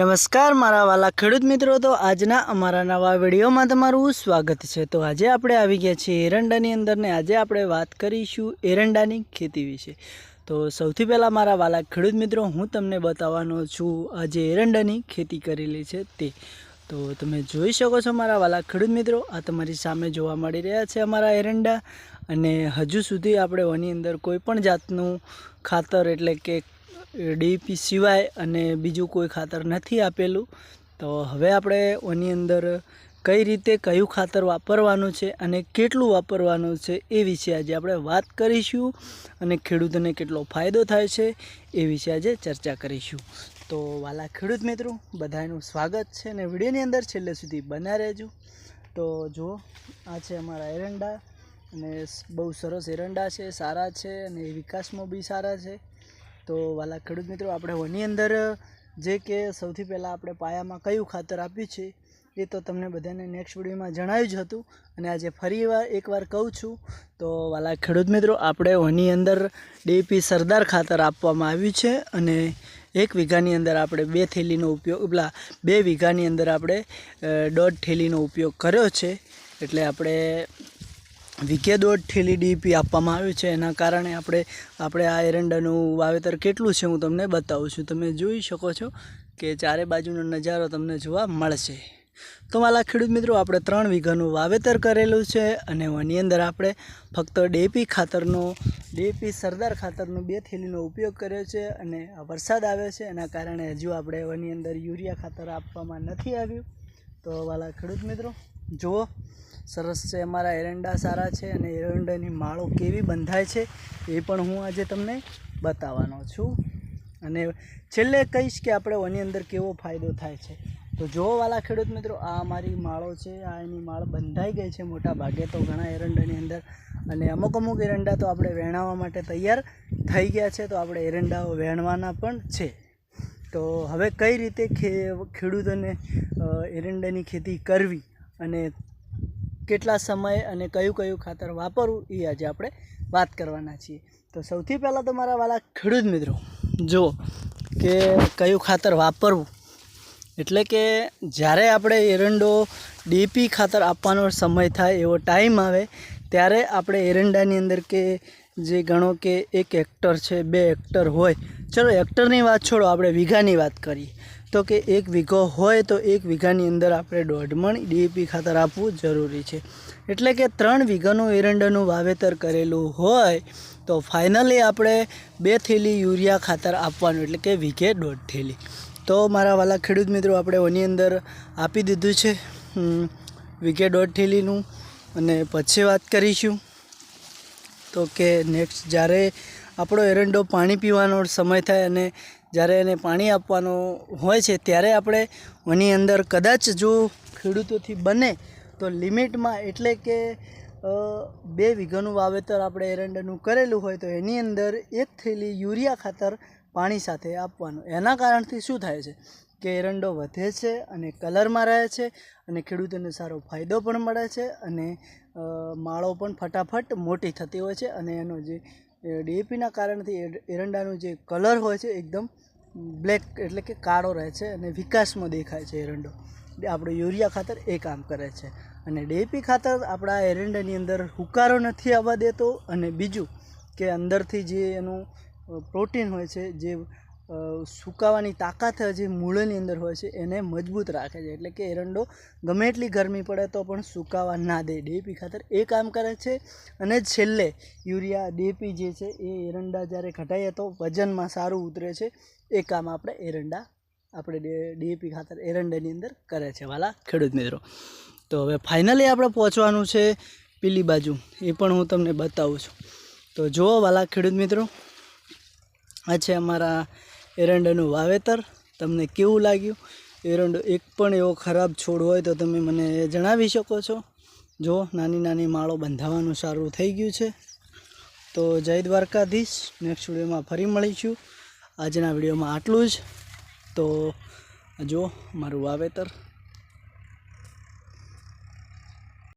નમસ્કાર, મારા વાલા ખેડૂત મિત્રો. તો આજના અમારા નવા વિડીયોમાં તમારું સ્વાગત છે. તો આજે આપણે આવી ગયા છીએ એરંડાની અંદર ને આજે આપણે વાત કરીશું એરંડાની ખેતી વિશે. તો સૌથી પહેલાં મારા વાલા ખેડૂત મિત્રો, હું તમને બતાવવાનો છું આજે એરંડાની ખેતી કરેલી છે તે. તો તમે જોઈ શકો છો મારા વાલા ખેડૂત મિત્રો, આ તમારી સામે જોવા મળી રહ્યા છે અમારા એરંડા. અને હજુ સુધી આપણે એની અંદર કોઈ પણ જાતનું ખાતર એટલે કે ડીપી સિવાય અને બીજું કોઈ ખાતર નથી આપેલું. તો હવે આપણે ઓની અંદર કઈ રીતે કયું ખાતર વાપરવાનું છે અને કેટલું વાપરવાનું છે એ વિશે આજે આપણે વાત કરીશું અને ખેડૂતોને કેટલો ફાયદો થાય છે એ વિશે આજે ચર્ચા કરીશું. તો વાલા ખેડૂત મિત્રો, બધાનું સ્વાગત છે અને વિડીયોની અંદર છેલ્લે સુધી બન્યા રહેજો. તો જુઓ આ છે અમારા એરંડા અને બહુ સરસ એરંડા છે, સારા છે અને વિકાસમાં બી સારા છે. તો વાલા ખેડૂત મિત્રો, આપણે વની અંદર, જે કે સૌથી પહેલાં આપણે પાયામાં કયું ખાતર આપ્યું છે, એ તો તમને બધાને નેક્સ્ટ વિડીયોમાં જણાવ્યું જ હતું. અને આજે ફરી વાર એકવાર કહું છું, તો વાલા ખેડૂત મિત્રો, આપણે વની અંદર ડીપી સરદાર ખાતર આપવામાં આવ્યું છે અને એક વીઘાની અંદર આપણે બે થેલીનો ઉપયોગ પેલા બે વીઘાની અંદર આપણે દોઢ થેલીનો ઉપયોગ કર્યો છે. એટલે આપણે વીકે દોઢ થેલી ડીપી આપવામાં આવ્યું છે. એના કારણે આપણે આપણે આ એરંડાનું વાવેતર કેટલું છે હું તમને બતાવું છું. તમે જોઈ શકો છો કે ચારે બાજુનો નજારો તમને જોવા મળશે. તો મારા ખેડૂત મિત્રો, આપણે ત્રણ વીઘાનું વાવેતર કરેલું છે અને એની અંદર આપણે ફક્ત ડીપી ખાતરનો, ડીપી સરદાર ખાતરનો બે થેલીનો ઉપયોગ કર્યો છે અને વરસાદ આવ્યો છે. એના કારણે હજુ આપણે એની અંદર યુરિયા ખાતર આપવામાં નથી આવ્યું. તો વાલા ખેડૂત મિત્રો, જુઓ સરસ છે, અમારા એરંડા સારા છે અને એરંડાની માળો કેવી બંધાય છે એ પણ હું આજે તમને બતાવવાનો છું. અને છેલ્લે કહીશ કે આપણે ઓની અંદર કેવો ફાયદો થાય છે. તો જો ખેડૂત મિત્રો, આ અમારી માળો છે, આ એની માળ બંધાઈ ગઈ છે મોટા ભાગે તો ઘણા એરંડાની અંદર. અને અમુક અમુક એરંડા તો આપણે વેણાવવા માટે તૈયાર થઈ ગયા છે, તો આપણે એરંડાઓ વેણવાના પણ છે. તો હવે કઈ રીતે ખેડૂતોને એરંડાની ખેતી કરવી અને કેટલા સમય અને કયું કયું ખાતર વાપરવું એ આજે આપણે વાત કરવાના છીએ. તો સૌથી પહેલાં તો મારા વાલા ખેડૂત મિત્રો જો કે કયું ખાતર વાપરવું. એટલે કે જ્યારે આપણે એરંડો ડીપી ખાતર આપવાનો સમય થાય, એવો ટાઈમ આવે, ત્યારે આપણે એરંડાની અંદર કે જે ગણો કે એક હેક્ટર છે, બે હેક્ટર હોય. ચલો હેક્ટરની વાત છોડો, આપણે વીઘાની વાત કરીએ. તો કે એક વીઘો હોય તો એક વીઘાની અંદર આપણે દોઢ મણ ડીએપી ખાતર આપવું જરૂરી છે. એટલે કે ત્રણ વીઘાનું એરંડાનું વાવેતર કરેલું હોય તો ફાઇનલી આપણે બે થેલી યુરિયા ખાતર આપવાનું, એટલે કે વીઘે દોઢ થેલી. તો મારા વાલા ખેડૂત મિત્રો, આપણે ઓની અંદર આપી દીધું છે વીઘે દોઢ થેલીનું. અને પછી વાત કરીશું તો કે નેક્સ્ટ જ્યારે આપણો એરંડો પાણી પીવાનો સમય થાય અને જ્યારે એને પાણી આપવાનું હોય છે, ત્યારે આપણે એની અંદર કદાચ જો ખેડૂતોથી બને, તો લિમિટમાં એટલે કે બે વીઘાનું વાવેતર આપણે એરંડાનું કરેલું હોય, તો એની અંદર એક થેલી યુરિયા ખાતર પાણી સાથે આપવાનું. એના કારણથી શું થાય છે કે એરંડો વધે છે અને કલરમાં રહે છે અને ખેડૂતોને સારો ફાયદો પણ મળે છે અને માળો પણ ફટાફટ મોટી થતી હોય છે અને એનો જે ડીએપીના કારણથી એર- એરંડાનો જે કલર હોય છે, એકદમ બ્લેક એટલે કે કાળો રહે છે અને વિકાસમાં દેખાય છે એરંડો. આપણું યુરિયા ખાતર એ કામ કરે છે. અને ડીએપી ખાતર આપણા એરંડાની અંદર હુકારો નથી આવવા દેતો અને બીજું કે અંદરથી જે એનું પ્રોટીન હોય છે, જે સુકાવાની તાકાત જે મૂળની અંદર હોય છે, એને મજબૂત રાખે છે. એટલે કે એરંડો ગમે એટલી ગરમી પડે તો પણ સુકાવા ના દે. ડીએપી ખાતર એ કામ કરે છે અને છેલ્લે યુરિયા, ડીએપી જે છે એ એરંડા જ્યારે ઘટાઈએ તો વજનમાં સારું ઉતરે છે. એ કામ આપણે એરંડા, આપણે ડીએપી ખાતર એરંડાની અંદર કરે છે. વાલા ખેડૂત મિત્રો, તો હવે ફાઇનલી આપણે પહોંચવાનું છે પેલી બાજુ. એ પણ હું તમને બતાવું છું. તો જુઓ વાલા ખેડૂત મિત્રો, આ છે અમારા એરંડાનું વાવેતર. તમને કેવું લાગ્યું? એરંડો એક પણ એવો ખરાબ છોડ હોય તો તમે મને જણાવી શકો છો. જો, નાની નાની માળો બંધાવવાનું સારું થઈ ગયું છે. તો જય દ્વારકાધીશ. નેક્સ્ટ વિડીયોમાં ફરી મળીશું. આજના વિડીયોમાં આટલું જ. તો જો, મારું વાવેતર